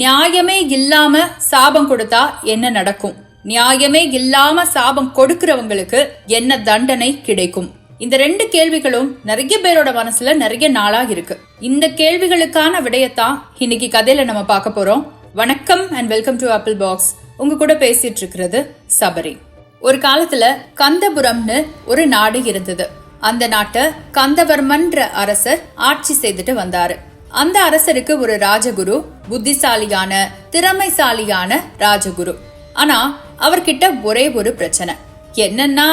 நியாயமே இல்லாம சாபம் கொடுத்தா என்ன நடக்கும்? நியாயமே இல்லாம சாபம் கொடுக்கிறவங்களுக்கு என்ன தண்டனை கிடைக்கும்? இந்த ரெண்டு கேள்விகளும் நிறைய பேரோட மனசுல நிறைய நாளா இருக்கு. இந்த கேள்விகளுக்கான விடயத்தான் இன்னைக்கு கதையில நம்ம பார்க்க போறோம். வணக்கம் and welcome to Apple Box உங்க கூட பேசிட்டு இருக்கிறது சபரி. ஒரு காலத்துல கந்தபுரம்னு ஒரு நாடு இருந்தது. அந்த நாட்டை கந்தவர்மன்ற அரசர் ஆட்சி செய்துட்டு வந்தாரு. அந்த அரசருக்கு ஒரு ராஜகுரு புத்திசாலியான திறமைசாலியான ராஜகுரு. ஆனா அவர்கிட்ட ஒரே ஒரு பிரச்சனை. என்னன்னா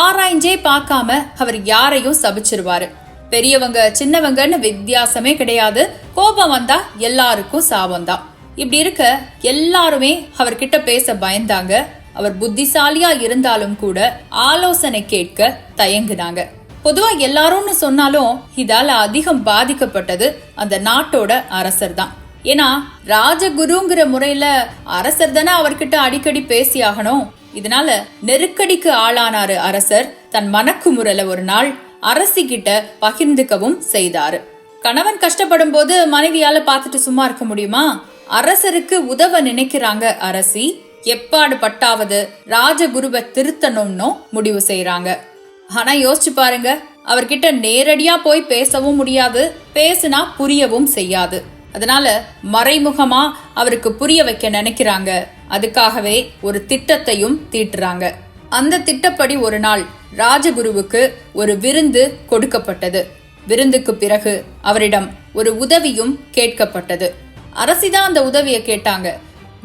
ஆராய்ஞ்சே பார்க்காம அவர் யாரையும் சபிச்சிருவாரு. பெரியவங்க சின்னவங்கன்னு வித்தியாசமே கிடையாது. கோபம் வந்தா எல்லாருக்கும் சாபம் தான். இப்படி இருக்க எல்லாருமே அவர்கிட்ட பேச பயந்தாங்க. அவர் புத்திசாலியா இருந்தாலும் கூட ஆலோசனை கேட்க தயங்குனாங்க. பொதுவா எல்லாரும்னு சொன்னாலும் இதால அதிகம் பாதிக்கப்பட்டது அந்த நாட்டோட அரசர் தான். ஏன்னா ராஜகுருங்கிற முறையில அரசர் தானே அவர்கிட்ட அடிக்கடி பேசி ஆகணும் இதனால நெருக்கடிக்கு ஆளானாரு அரசர் தன் மனக்குமுறல ஒரு நாள் அரசி கிட்ட பகிர்ந்துக்கவும் செய்தாரு. கணவன் கஷ்டப்படும் போது மனைவியால பார்த்துட்டு சும்மா இருக்க முடியுமா? அரசருக்கு உதவ நினைக்கிறாங்க அரசி. எப்பாடு பட்டாவது ராஜகுருவை திருத்தணும்னு முடிவு செய்யறாங்க ஆனா யோசிச்சு பாருங்க அவர்கிட்ட நேரடியா போய் பேசவும் முடியாது பேசுனா புரியவும் செய்யாது. அதனால மறைமுகமா அவருக்கு புரிய வைக்க நினைக்கிறாங்க. அதுக்காகவே ஒரு திட்டத்தையும் தீட்டுறாங்க. அந்த திட்டப்படி ஒரு நாள் ராஜகுருவுக்கு ஒரு விருந்து கொடுக்கப்பட்டது. விருந்துக்கு பிறகு அவரிடம் ஒரு உதவியும் கேட்கப்பட்டது. அரசிதான் அந்த உதவியை கேட்டாங்க.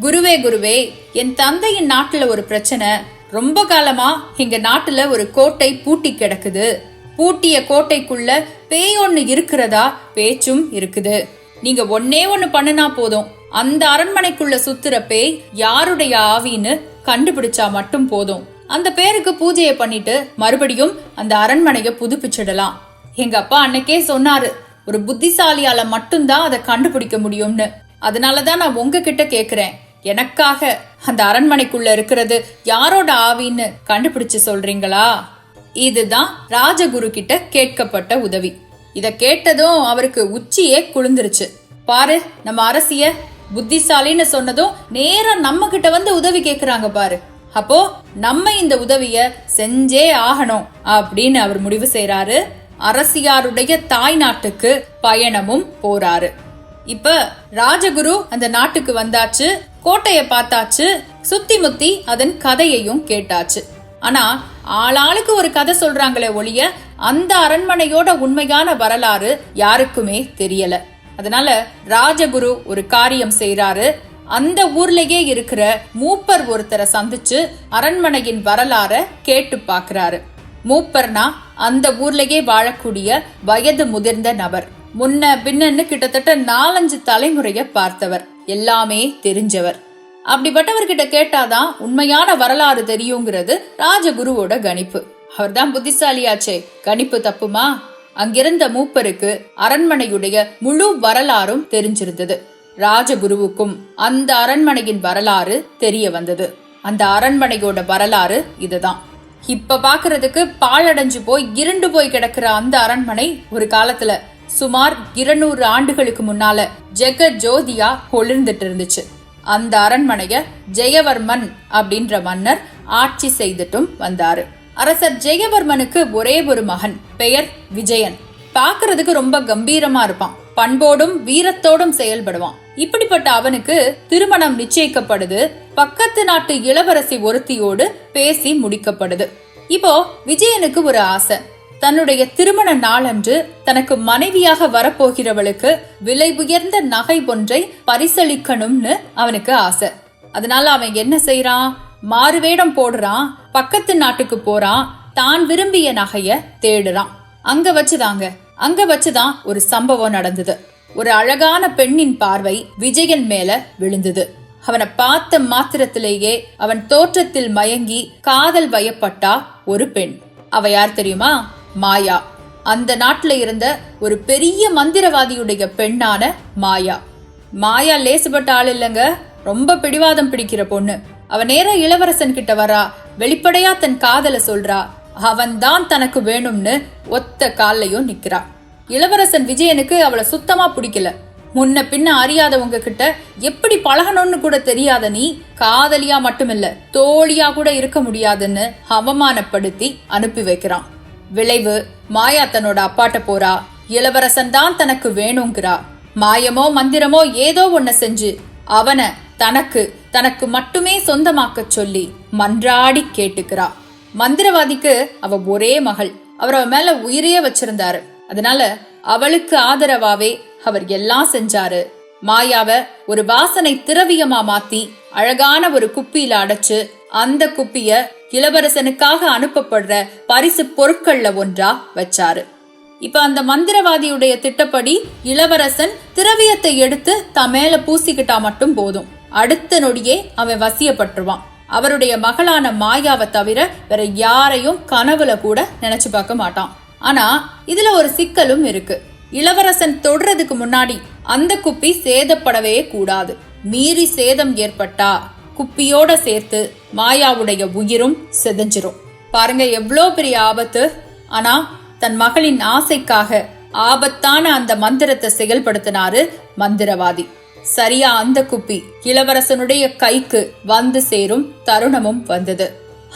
குருவே குருவே என் தந்தையின் நாட்டுல ஒரு பிரச்சனை. ரொம்ப காலமா எங்க நாட்டுல ஒரு கோட்டை பூட்டி கிடக்குது. பூட்டிய கோட்டைக்குள்ள பேய் ஒண்ணு இருக்கிறதா? பேச்சும் இருக்குது. நீங்க ஒன்னே ஒன்னு பண்ணுனா போதும். அந்த அரண்மனைக்குள்ள சுத்துற பேய் யாருடைய ஆவின்னு கண்டுபிடிச்சா மட்டும் போதும். அந்த பேருக்கு பூஜையை பண்ணிட்டு மறுபடியும் அந்த அரண்மனைய புதுப்பிச்சிடலாம். எங்க அப்பா அன்னைக்கே சொன்னாரு ஒரு புத்திசாலியால மட்டும்தான் அதை கண்டுபிடிக்க முடியும்னு. அதனாலதான் நான் உங்ககிட்ட கேக்குறேன். எனக்காக அந்த அரண்மனைக்குள்ள இருக்கிறது யாரோட ஆவின்னு கண்டுபிடிச்சு சொல்றீங்களா? இதுதான் ராஜகுரு கிட்ட கேட்கப்பட்ட உதவி. இத கேட்டதும் அவருக்கு உச்சியே குளிந்துருச்சு பாரு நம்ம அரசிய புத்திசாலின்னு சொன்னதும் நேரா நம்ம கிட்ட வந்து உதவி கேக்குறாங்க பாரு. அப்போ நம்ம இந்த உதவிய செஞ்சே ஆகணும் அப்படின்னு அவர் முடிவு செய்யறாரு அரசியாருடைய தாய் நாட்டுக்கு பயணமும் போறாரு. இப்ப ராஜகுரு அந்த நாட்டுக்கு வந்தாச்சு கோட்டைய பார்த்தாச்சு சுத்தி முத்தி அதன் கதையையும் கேட்டாச்சு. ஆனா ஆளாளுக்கு ஒரு கதை சொல்றாங்களே ஒழிய அந்த அரண்மனையோட உண்மையான வரலாறு யாருக்குமே தெரியல. அதனால ராஜகுரு ஒரு காரியம் செய்கிறாரு அந்த ஊர்லயே இருக்கிற மூப்பர் ஒருத்தரை சந்திச்சு அரண்மனையின் வரலாற கேட்டு பாக்குறாரு. மூப்பர்னா அந்த ஊர்லயே வாழக்கூடிய வயது முதிர்ந்த நபர். முன்ன பின்னன்னு கிட்டத்தட்ட நாலஞ்சு தலைமுறைய பார்த்தவர். எல்லாமே தெரிஞ்சவர். அப்படிப்பட்டவர்கிட்ட கேட்டாதான் உண்மையான வரலாறு தெரியுங்கிறது ராஜகுருவோட கணிப்பு. அவர்தான் புத்திசாலியாச்சே. கணிப்பு தப்புமா? அங்கிருந்த மூப்பருக்கு அரண்மனையுடைய முழு வரலாறும் தெரிஞ்சிருந்தது. ராஜகுருவுக்கும் அந்த அரண்மனையின் வரலாறு தெரிய வந்தது. அந்த அரண்மனையோட வரலாறு இதுதான். இப்ப பாக்குறதுக்கு பாழடைஞ்சு போய் இருண்டு போய் கிடக்குற அந்த அரண்மனை ஒரு காலத்துல சுமார் இருநூறு ஆண்டுகளுக்கு முன்னால ஜெக ஜோதியா ஒளிர்ந்துட்டு இருந்துச்சு. அந்த அரண்மனைய ஜெயவர்மன் அப்படின்ற மன்னர் ஆட்சி செய்துட்டும் வந்தாரு. அரசர் ஜெயவர்மனுக்கு ஒரே ஒரு மகன் பெயர் விஜயன். பார்க்கறதுக்கு ரொம்ப கம்பீரமா இருப்பான். பண்போடும் வீரத்தோடும் செயல்படுவான். இப்படிப்பட்ட அவனுக்கு திருமணம் நிச்சயிக்கப்படுது. பக்கத்து நாட்டு இளவரசி ஒருத்தியோடு பேசி முடிக்கப்படுது. இப்போ விஜயனுக்கு ஒரு ஆசை. தன்னுடைய திருமண நாளன்று தனக்கு மனைவியாக வரப்போகிறவளுக்கு விலை உயர்ந்த நகை ஒன்றை பரிசளிக்கணும்னு அவனுக்கு ஆசை. அதனால அவன் என்ன செய்யறான் மாறுவேடம் போடுறான் பக்கத்து நாட்டுக்கு போறான் தான் விரும்பிய நகைய தேடுறான். அங்க வச்சுதாங்க அங்க வச்சுதான் ஒரு சம்பவம் நடந்தது. ஒரு அழகான பெண்ணின் பார்வை விஜயன் மேல விழுந்தது. அவனை பார்த்த மாத்திரத்திலேயே அவன் தோற்றத்தில் மயங்கி காதல் வயப்பட்டா ஒரு பெண். அவ யார் தெரியுமா? மாயா. அந்த நாட்டில் இருந்த ஒரு பெரிய மந்திரவாதியுடைய பெண்ணான மாயா. மாயா லேசுபட்ட ஆள் இல்லைங்க. ரொம்ப பிடிவாதம் பிடிக்கிற பொண்ணு. அவ நேரா இளவரசன் கிட்ட வரா. வெளிப்படையா தன் காதல சொல்றா. அவன்தான் தனக்கு வேணும்னு ஒத்த கால்லையும் நிக்கிறா. இளவரசன் விஜயனுக்கு அவளை சுத்தமா பிடிக்கல. முன்ன பின்ன அறியாதவங்க கிட்ட எப்படி பழகணும்னு கூட தெரியாத நீ காதலியா மட்டுமில்ல தோழியா கூட இருக்க முடியாதுன்னு அவமானப்படுத்தி அனுப்பி வைக்கிறான். விளைவு மாயா தன்னோட அப்பாட்ட போறா. இளவரசன் தான் தனக்கு வேணுங்கிறா. மாயமோ மந்திரமோ ஏதோ ஒன்ன செஞ்சு அவனை தனக்கு தனக்கு மட்டுமே சொந்தமாக்கச் சொல்லி மன்றாடி கேட்டுக்கிறா. மந்திரவாதிக்கு அவ ஒரே மகள். அவர் அவ மேல உயிரையே வச்சிருந்தாரு. அதனால அவளுக்கு ஆதரவாவே அவர் எல்லாம் செஞ்சாரு. மாயாவ ஒரு வாசனை திரவியமா மாத்தி அழகான ஒரு குப்பியில அடைச்சு அந்த குப்பிய இளவரசனுக்காக அனுப்பப்படுற பரிசு பொருட்கள்ல ஒன்றா வச்சாரு. இப்ப அந்த மந்திரவாதியுடைய திட்டப்படி இளவரசன் திரவியத்தை எடுத்து தன் மேல பூசிக்கிட்டா மட்டும் போதும். அடுத்த நொடியே அவன் வசியப்பட்டுருவான். அவருடைய மகளான மாயாவை தவிர வேற யாரையும் கனவுல கூட நினைச்சு பார்க்க மாட்டான். ஆனா இதுல ஒரு சிக்கலும் இருக்கு. இளவரசன் தொடுறதுக்கு முன்னாடி அந்த குப்பி சேதப்படவே கூடாது. மீறி சேதம் ஏற்பட்டா குப்பியோட சேர்த்து மாயாவுடைய உயிரும் செதஞ்சிரும். பாருங்க எவ்வளோ பெரிய ஆபத்து. ஆனா தன் மகளின் ஆசைக்காக ஆபத்தான அந்த மந்திரத்தை செயல்படுத்தினாரு மந்திரவாதி. சரியா அந்த குப்பி இளவரசனுடைய கைக்கு வந்து சேரும் தருணமும் வந்தது.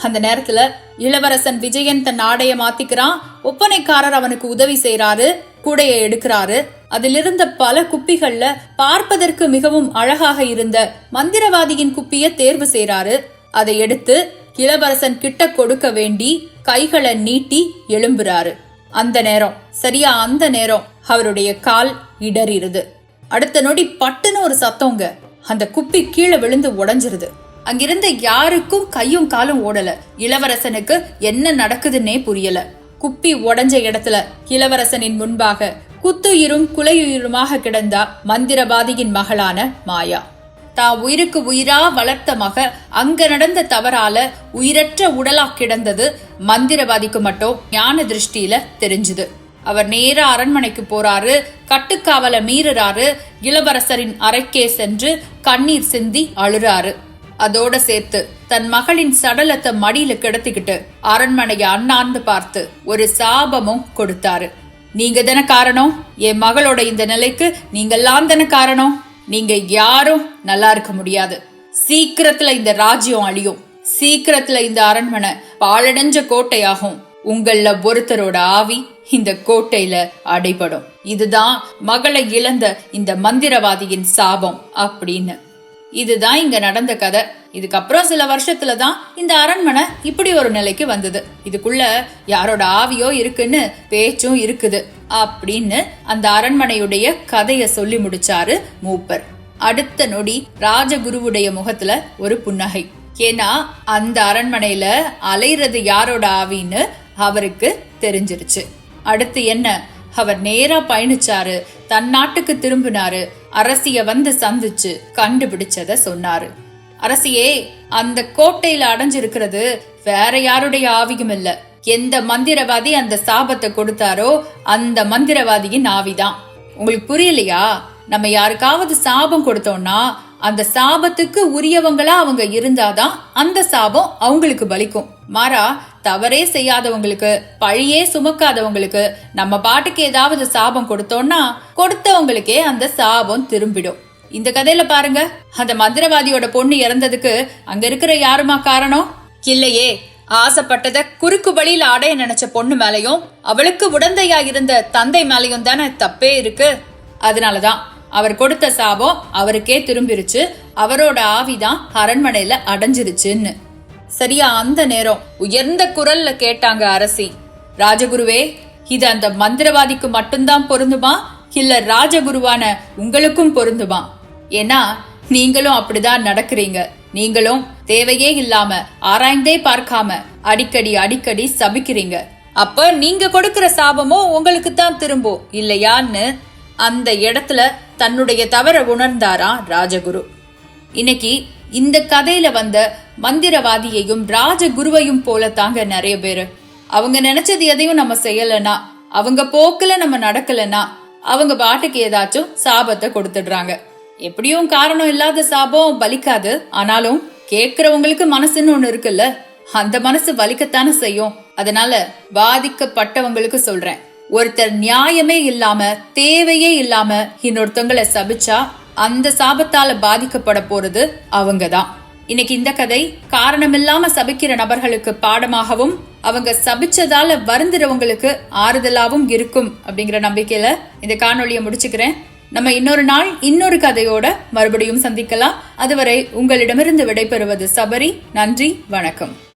அந்த நேரத்துல இளவரசன் விஜயன் தன் ஆடைய மாத்திக்கிறான். ஒப்பனைக்காரர் அவனுக்கு உதவி செய்யறாரு கூடைய எடுக்கிறாரு. அதிலிருந்த பல குப்பிகள்ல பார்ப்பதற்கு மிகவும் அழகாக இருந்த மந்திரவாதியின் குப்பிய தேர்வு செய்றாரு. அதை எடுத்து இளவரசன் கிட்ட கொடுக்க வேண்டி கைகளை நீட்டி எழும்புறாரு. அந்த நேரம் சரியா அந்த நேரம் அவருடைய கால் இடறிடுது அடுத்த நொடி பட்டுன்னு ஒரு சத்தங்க. அந்த குப்பி கீழே விழுந்து உடஞ்சிருது. அங்கிருந்த யாருக்கும் கையும் காலும் ஓடல. இளவரசனுக்கு என்ன நடக்குதுன்னே புரியல. குப்பி உடஞ்ச இடத்துல இளவரசனின் முன்பாக குத்துயிரும் குலையுயிருமாக கிடந்தா மந்திரவாதியின் மகளான மாயா. தான் உயிருக்கு உயிரா வளர்த்த மக அங்க நடந்த தவறால உயிரற்ற உடலா கிடந்தது மந்திரவாதிக்கு மட்டும் ஞான திருஷ்டியில தெரிஞ்சுது. அவர் நேர அரண்மனைக்கு போறாரு கட்டுக்காவல மீறுறாரு இளவரசரின் அறைக்கே சென்று கண்ணீர் சிந்தி அழுறாரு. அதோட சேர்த்து தன் மகளின் சடலத்தை மடியில கிடத்திக்கிட்டு அரண்மனைய அண்ணாந்து பார்த்து ஒரு சாபமும் கொடுத்தாரு. நீங்க தானே காரணம்? என் மகளோட இந்த நிலைக்கு நீங்கெல்லாம் தானே காரணம்? நீங்க யாரும் நல்லா இருக்க முடியாது. சீக்கிரத்துல இந்த ராஜ்யம் அழியும். சீக்கிரத்துல இந்த அரண்மனை பாழடைஞ்ச கோட்டையாகும். உங்கள ஒருத்தரோட ஆவி இந்த கோட்டையில அடைபடும். இதுதான் மகளை இழந்த இந்த மந்திரவாதியின் சாபம் அப்படின்னு. இதுதான் இங்க நடந்த கதை. இதுக்கப்புறம் சில வருஷத்துல தான் இந்த அரண்மனை இப்படி ஒரு நிலைக்கு வந்தது. இதுக்குள்ள யாரோட ஆவியோ இருக்குன்னு பேச்சும் இருக்குது. அப்படின்னு அந்த அரண்மனையுடைய கதைய சொல்லி முடிச்சாரு மூப்பர். அடுத்த நொடி ராஜகுருவுடைய முகத்துல ஒரு புன்னகை. ஏன்னா அந்த அரண்மனையில அலைறது யாரோட ஆவின்னு அவருக்கு தெரிஞ்சிருச்சு. அடுத்து என்ன? அவர் நேரா பயணிச்சாரு. தன் நாட்டுக்கு திரும்பினாரு. அரசிய வந்து சந்திச்சு கண்டுபிடிச்சத சொன்னாரு. அரசியே அந்த கோட்டையில அடைஞ்சிருக்கிறது வேற யாருடைய ஆவியும் இல்ல. எந்த மந்திரவாதி அந்த சாபத்தை கொடுத்தாரோ அந்த மந்திரவாதியின் ஆவிதான். உங்களுக்கு புரியலையா? நம்ம யாருக்காவது சாபம் கொடுத்தோம்னா அந்த சாபத்துக்கு உரியவங்களா அவங்க இருந்தாதான் அந்த சாபம் அவங்களுக்கு பலிக்கும். மாறா தவறே செய்யாதவங்களுக்கு பழியே சுமக்காதவங்களுக்கு நம்ம பாட்டுக்கு ஏதாவது சாபம் கொடுத்தோம்னா கொடுத்தவங்களுக்கே அந்த சாபம் திரும்பிடும். இந்த கதையில பாருங்க. அந்த மந்திரவாதியோட பொண்ணு இறந்ததுக்கு அங்க இருக்கிற யாருமா காரணம்? இல்லையே. ஆசைப்பட்டத குறுக்கு வழியில அடைய நினைச்ச பொண்ணு மேலையும் அவளுக்கு உடந்தையா இருந்த தந்தை மேலையும் தானே தப்பே இருக்கு. அதனாலதான் அவர் கொடுத்த சாபம் அவருக்கே திரும்பிருச்சு. அவரோட ஆவிதான் அரண்மனையில அடைஞ்சிருச்சுன்னு. சரியா அந்த நேரம் உயர்ந்த குரல்ல கேட்டாங்க அரசி. ராஜகுருவே இது அந்த மந்திரவாதிக்கு மட்டும்தான் பொருந்துமா? இல்ல ராஜகுருவான உங்களுக்கும் பொருந்துமா? ஏன்னா நீங்களும் அப்படிதான் நடக்கிறீங்க. நீங்களும் தேவையே இல்லாம ஆராய்ந்தே பார்க்காம அடிக்கடி அடிக்கடி சபிக்கிறீங்க. அப்ப நீங்க கொடுக்கிற சாபமும் உங்களுக்கு தான் திரும்பும் இல்லையான்னு அந்த இடத்துல தன்னுடைய தவற உணர்ந்தாரா ராஜகுரு. இன்னைக்கு இந்த கதையில வந்த மந்திரவாதியையும் ராஜகுருவையும் போல தாங்க நிறைய பேரு. அவங்க நினைச்சது எதையும் நம்ம செய்யலனா அவங்க போக்குல நம்ம நடக்கலனா அவங்க பாட்டுக்கு ஏதாச்சும் சாபத்தை கொடுத்துடுறாங்க. எப்படியும் காரணம் இல்லாத சாபம் வலிக்காது ஆனாலும் கேக்குறவங்களுக்கு மனசுன்னு ஒண்ணு இருக்குல்ல? அந்த மனசு வலிக்கத்தானே செய்யும். அதனால பாதிக்கப்பட்டவங்களுக்கு சொல்றேன். ஒருத்தர் நியாயமே இல்லாம தேவையே இல்லாம இன்னொருத்தவங்களை சபிச்சா அந்த சாபத்தால பாதிக்கப்பட போறது அவங்க தான் இன்னைக்கு இந்த கதை காரணமில்லாம சபிக்கிற நபர்களுக்கு பாடமாகவும் அவங்க சபிச்சதால வருந்துறவங்களுக்கு ஆறுதலாவும் இருக்கும் அப்படிங்கிற நம்பிக்கையில இந்த காணொலியை முடிச்சுக்கிறேன். நம்ம இன்னொரு நாள் இன்னொரு கதையோட மறுபடியும் சந்திக்கலாம். அதுவரை உங்களிடமிருந்து விடைபெறுவது சபரி. நன்றி வணக்கம்.